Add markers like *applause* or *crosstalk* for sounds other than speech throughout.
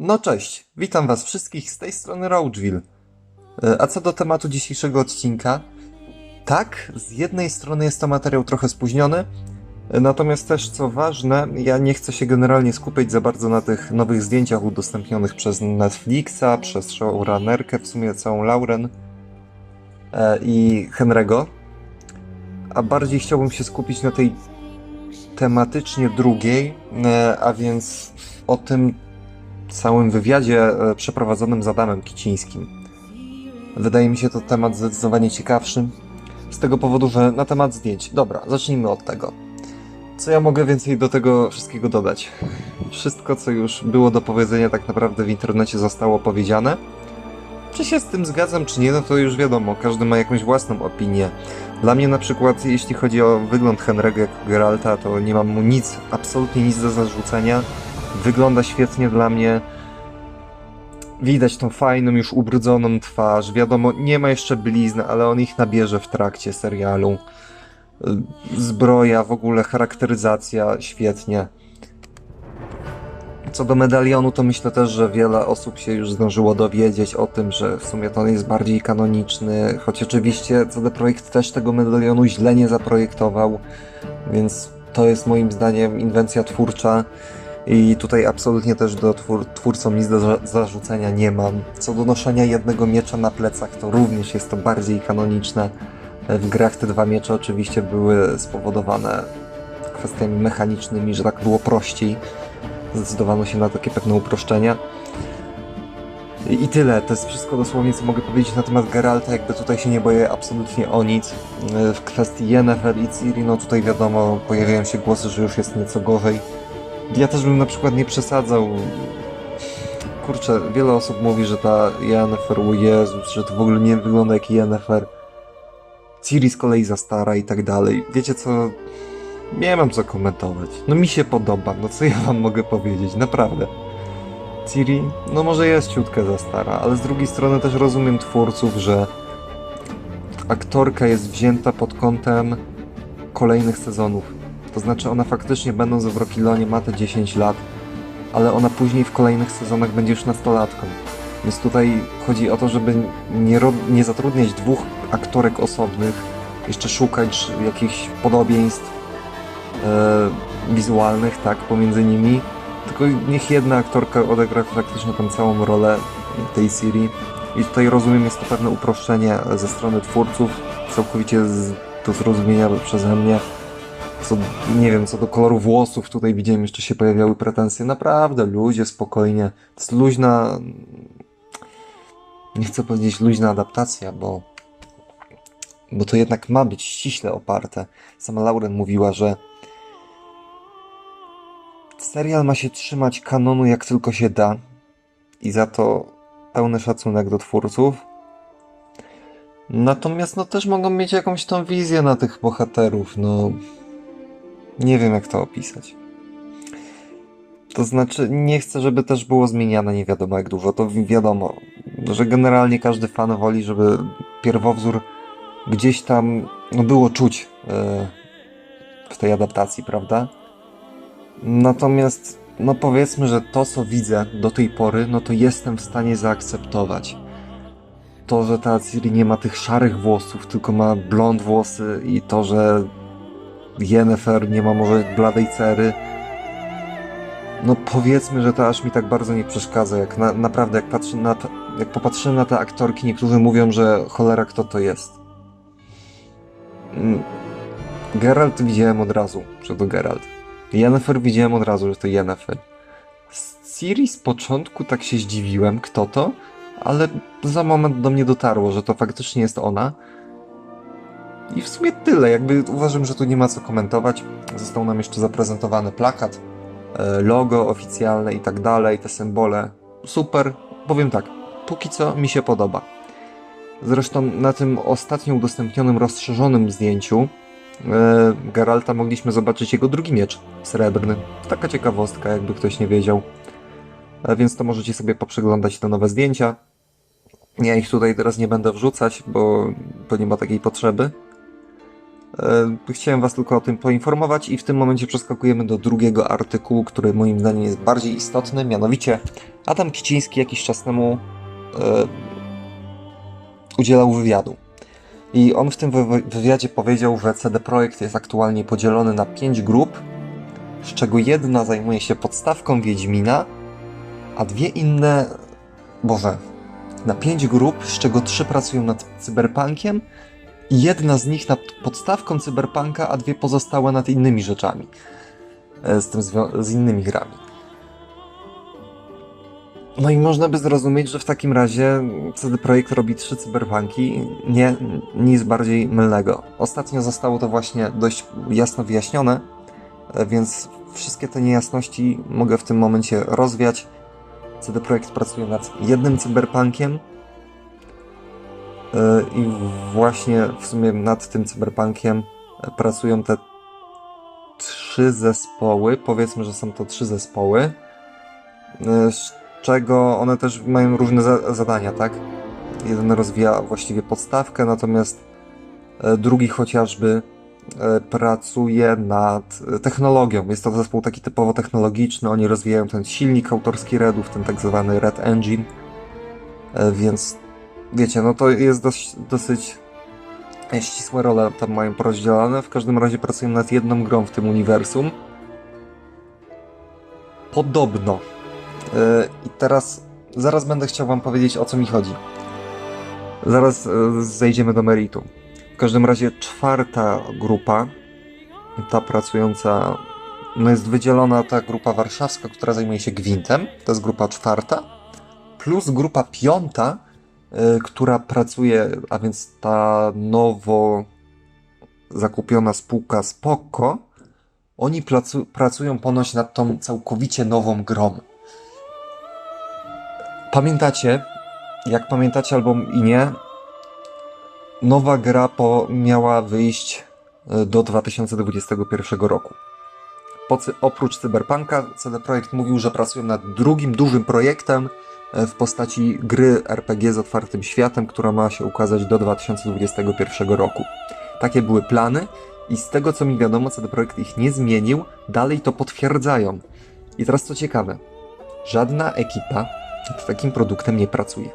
No cześć, witam was wszystkich z tej strony Roachville. E, A co do tematu dzisiejszego odcinka, tak, z jednej strony jest to materiał trochę spóźniony, e, natomiast też co ważne, ja nie chcę się generalnie skupiać za bardzo na tych nowych zdjęciach udostępnionych przez Netflixa, przez showrunnerkę, w sumie całą Lauren e, i Henry'ego, a bardziej chciałbym się skupić na tej tematycznie drugiej, a więc o tym całym wywiadzie e, przeprowadzonym z Adamem Kicińskim. Wydaje mi się to temat zdecydowanie ciekawszy, z tego powodu, że na temat zdjęć. Dobra, zacznijmy od tego. Co ja mogę więcej do tego wszystkiego dodać? Wszystko, co już było do powiedzenia, tak naprawdę w internecie zostało powiedziane. Czy się z tym zgadzam, czy nie, no to już wiadomo, każdy ma jakąś własną opinię. Dla mnie na przykład, jeśli chodzi o wygląd Henry'ego jako Geralta, to nie mam mu nic, absolutnie nic do zarzucenia. Wygląda świetnie dla mnie. Widać tą fajną, już ubrudzoną twarz. Wiadomo, nie ma jeszcze blizn, ale on ich nabierze w trakcie serialu. Zbroja, w ogóle charakteryzacja, świetnie. Co do medalionu, to myślę też, że wiele osób się już zdążyło dowiedzieć o tym, że w sumie to on jest bardziej kanoniczny, choć oczywiście CD Projekt też tego medalionu źle nie zaprojektował, więc to jest moim zdaniem inwencja twórcza i tutaj absolutnie też do twór twórcom nic do za zarzucenia nie mam. Co do noszenia jednego miecza na plecach, to również jest to bardziej kanoniczne. W grach te dwa miecze oczywiście były spowodowane kwestiami mechanicznymi, że tak było prościej zdecydowano się na takie pewne uproszczenia. I tyle, to jest wszystko dosłownie, co mogę powiedzieć na temat Geralta, jakby tutaj się nie boję absolutnie o nic. W kwestii Yennefer i Ciri, no tutaj wiadomo, pojawiają się głosy, że już jest nieco gorzej. Ja też bym na przykład nie przesadzał. Kurczę, wiele osób mówi, że ta Yennefer, o Jezus, że to w ogóle nie wygląda jak Yennefer. Ciri z kolei za stara i tak dalej. Wiecie co, nie mam co komentować. No mi się podoba, no co ja wam mogę powiedzieć, naprawdę. Ciri, no może jest ciutkę za stara, ale z drugiej strony też rozumiem twórców, że aktorka jest wzięta pod kątem kolejnych sezonów. To znaczy ona faktycznie będąc w Rokilonie ma te 10 lat, ale ona później w kolejnych sezonach będzie już nastolatką. Więc tutaj chodzi o to, żeby nie, nie zatrudniać dwóch aktorek osobnych, jeszcze szukać jakichś podobieństw e, wizualnych, tak, pomiędzy nimi. Tylko niech jedna aktorka odegra faktycznie tą całą rolę tej Siri. I tutaj rozumiem, jest to pewne uproszczenie ze strony twórców, całkowicie z, do zrozumienia przeze mnie. Co, nie wiem, co do koloru włosów, tutaj widziałem, jeszcze się pojawiały pretensje. Naprawdę, ludzie, spokojnie. To jest luźna. Nie chcę powiedzieć luźna adaptacja, bo. Bo to jednak ma być ściśle oparte. Sama Lauren mówiła, że serial ma się trzymać kanonu jak tylko się da. I za to pełny szacunek do twórców. Natomiast no też mogą mieć jakąś tą wizję na tych bohaterów, no nie wiem jak to opisać. To znaczy, nie chcę, żeby też było zmieniane nie wiadomo jak dużo. To wi- wiadomo, że generalnie każdy fan woli, żeby pierwowzór gdzieś tam no, było czuć e, w tej adaptacji, prawda? Natomiast, no powiedzmy, że to co widzę do tej pory, no to jestem w stanie zaakceptować. To, że ta Ciri nie ma tych szarych włosów, tylko ma blond włosy i to, że Yennefer nie ma może bladej cery. No powiedzmy, że to aż mi tak bardzo nie przeszkadza, jak na, naprawdę jak, patrzę na te, jak popatrzyłem na te aktorki, niektórzy mówią, że cholera kto to jest. Mm, Geralt widziałem od razu, że to Geralt. Yennefer widziałem od razu, że to Yennefer. Z Ciri z początku tak się zdziwiłem, kto to, ale za moment do mnie dotarło, że to faktycznie jest ona. I w sumie tyle, jakby uważam, że tu nie ma co komentować. Został nam jeszcze zaprezentowany plakat, e, logo oficjalne i tak dalej, te symbole. Super, powiem tak, póki co mi się podoba. Zresztą na tym ostatnio udostępnionym, rozszerzonym zdjęciu e, Geralta mogliśmy zobaczyć jego drugi miecz, srebrny. Taka ciekawostka, jakby ktoś nie wiedział. E, Więc to możecie sobie poprzeglądać te nowe zdjęcia. Ja ich tutaj teraz nie będę wrzucać, bo, bo nie ma takiej potrzeby. E, Chciałem Was tylko o tym poinformować i w tym momencie przeskakujemy do drugiego artykułu, który moim zdaniem jest bardziej istotny, mianowicie Adam Kiciński jakiś czas temu e, udzielał wywiadu. I on w tym wy- wywiadzie powiedział, że CD Projekt jest aktualnie podzielony na pięć grup, z czego jedna zajmuje się podstawką Wiedźmina, a dwie inne, Boże, na pięć grup, z czego trzy pracują nad cyberpunkiem jedna z nich nad podstawką cyberpunka, a dwie pozostałe nad innymi rzeczami. e, Z, tym z innymi grami. No i można by zrozumieć, że w takim razie CD Projekt robi trzy cyberpunki. Nie, nic bardziej mylnego. Ostatnio zostało to właśnie dość jasno wyjaśnione, e, więc wszystkie te niejasności mogę w tym momencie rozwiać. CD Projekt pracuje nad jednym cyberpunkiem i właśnie w sumie nad tym cyberpunkiem e, pracują te trzy zespoły. Powiedzmy, że są to trzy zespoły, e, z czego one też mają różne za zadania, tak? Jeden rozwija właściwie podstawkę, natomiast e, drugi chociażby e, pracuje nad e, technologią. Jest to zespół taki typowo technologiczny. Oni rozwijają ten silnik autorski Redów, ten tak zwany Red Engine. E, Więc wiecie, no to jest dosyć e, ścisłe role tam mają porozdzielane. W każdym razie pracują nad jedną grą w tym uniwersum. Podobno. E, I teraz zaraz będę chciał wam powiedzieć o co mi chodzi. Zaraz e, zejdziemy do meritum. W każdym razie czwarta grupa, ta pracująca, no jest wydzielona ta grupa warszawska, która zajmuje się gwintem, to jest grupa czwarta, plus grupa piąta, która pracuje, a więc ta nowo zakupiona spółka Spoko, oni placu, pracują ponoć nad tą całkowicie nową grą. Pamiętacie, jak pamiętacie albo i nie, nowa gra po, miała wyjść e, do 2021 roku. Po, oprócz Cyberpunka, CD Projekt mówił, że pracują nad drugim dużym projektem e, w postaci gry RPG z otwartym światem, która ma się ukazać do 2021 roku. Takie były plany i z tego co mi wiadomo, CD Projekt ich nie zmienił, dalej to potwierdzają. I teraz co ciekawe, żadna ekipa nad takim produktem nie pracuje.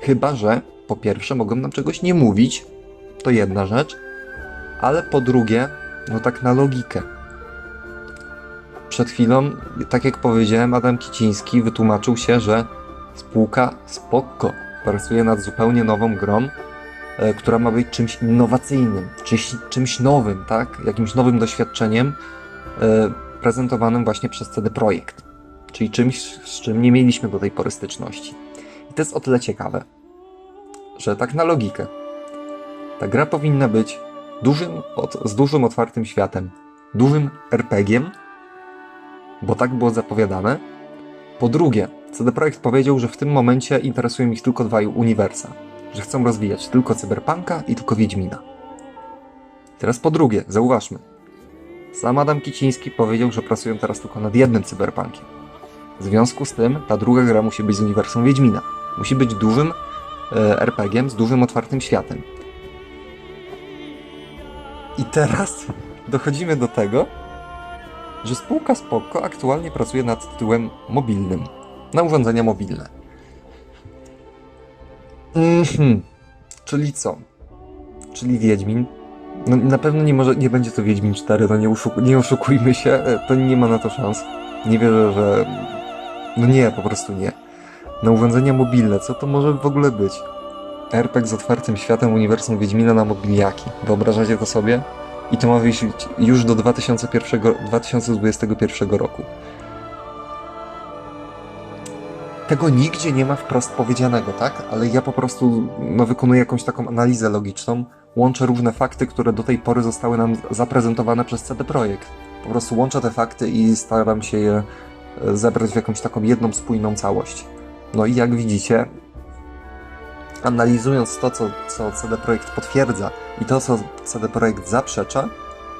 Chyba, że po pierwsze mogą nam czegoś nie mówić, to jedna rzecz, ale po drugie, no tak na logikę. Przed chwilą, tak jak powiedziałem, Adam Kiciński wytłumaczył się, że spółka spoko pracuje nad zupełnie nową grą, e, która ma być czymś innowacyjnym, czymś, czymś nowym, tak? Jakimś nowym doświadczeniem e, prezentowanym właśnie przez CD Projekt. Czyli czymś, z czym nie mieliśmy do tej pory styczności. I to jest o tyle ciekawe, że tak na logikę. Ta gra powinna być dużym, od, z dużym otwartym światem, dużym RPG-iem, bo tak było zapowiadane. Po drugie, CD Projekt powiedział, że w tym momencie interesują ich tylko dwa uniwersa, że chcą rozwijać tylko Cyberpunka i tylko Wiedźmina. Teraz po drugie, zauważmy, sam Adam Kiciński powiedział, że pracują teraz tylko nad jednym Cyberpunkiem. W związku z tym ta druga gra musi być z uniwersum Wiedźmina. Musi być dużym e, RPG-iem z dużym otwartym światem. I teraz *laughs* dochodzimy do tego, że spółka Spoko aktualnie pracuje nad tytułem mobilnym. Na urządzenia mobilne. Mhm. Czyli co? Czyli Wiedźmin. No, na pewno nie, może, nie będzie to Wiedźmin 4, no nie, oszuku, nie oszukujmy się, e, to nie ma na to szans. Nie wierzę, że... No nie, po prostu nie. Na urządzenia mobilne, co to może w ogóle być? RPG z otwartym światem uniwersum Wiedźmina na mobiliaki. Wyobrażacie to sobie? I to ma wyjść już do 2001, 2021 roku. Tego nigdzie nie ma wprost powiedzianego, tak? Ale ja po prostu no, wykonuję jakąś taką analizę logiczną, łączę różne fakty, które do tej pory zostały nam zaprezentowane przez CD Projekt. Po prostu łączę te fakty i staram się je e, zebrać w jakąś taką jedną, spójną całość. No i jak widzicie, analizując to, co, co CD Projekt potwierdza i to, co CD Projekt zaprzecza,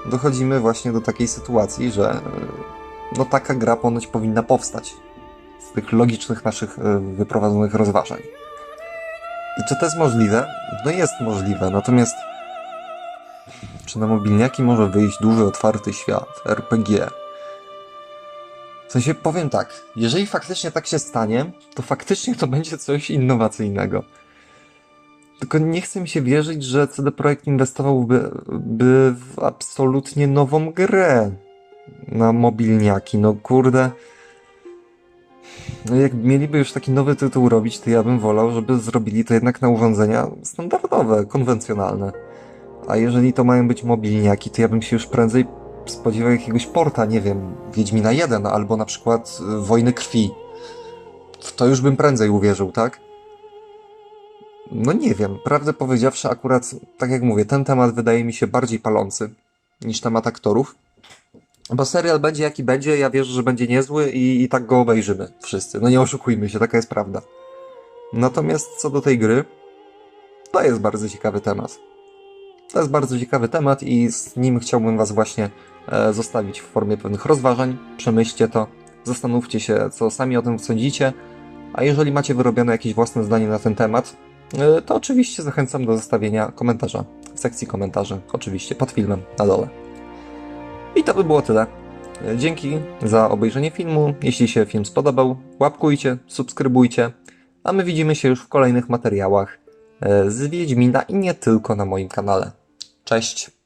dochodzimy właśnie do takiej sytuacji, że e, no taka gra ponoć powinna powstać z tych logicznych naszych e, wyprowadzonych rozważań. I czy to jest możliwe? No jest możliwe, natomiast Czy na mobilniaki może wyjść duży, otwarty świat, RPG? W sensie powiem tak, jeżeli faktycznie tak się stanie, to faktycznie to będzie coś innowacyjnego. Tylko nie chcę mi się wierzyć, że CD Projekt inwestowałby by w absolutnie nową grę na mobilniaki. No kurde. No jak mieliby już taki nowy tytuł robić, to ja bym wolał, żeby zrobili to jednak na urządzenia standardowe, konwencjonalne. A jeżeli to mają być mobilniaki, to ja bym się już prędzej spodziewał jakiegoś porta, nie wiem, Wiedźmina 1 albo na przykład Wojny Krwi. W to już bym prędzej uwierzył, tak? No nie wiem, prawdę powiedziawszy, akurat, tak jak mówię, ten temat wydaje mi się bardziej palący niż temat aktorów. Bo serial będzie jaki będzie, ja wierzę, że będzie niezły i, i tak go obejrzymy wszyscy. No nie oszukujmy się, taka jest prawda. Natomiast co do tej gry, to jest bardzo ciekawy temat. To jest bardzo ciekawy temat i z nim chciałbym Was właśnie e, zostawić w formie pewnych rozważań. Przemyślcie to, zastanówcie się, co sami o tym sądzicie. A jeżeli macie wyrobione jakieś własne zdanie na ten temat, to oczywiście zachęcam do zostawienia komentarza w sekcji komentarzy, oczywiście pod filmem na dole. I to by było tyle. E, Dzięki za obejrzenie filmu. Jeśli się film spodobał, łapkujcie, subskrybujcie, a my widzimy się już w kolejnych materiałach e, z Wiedźmina i nie tylko na moim kanale. Cześć!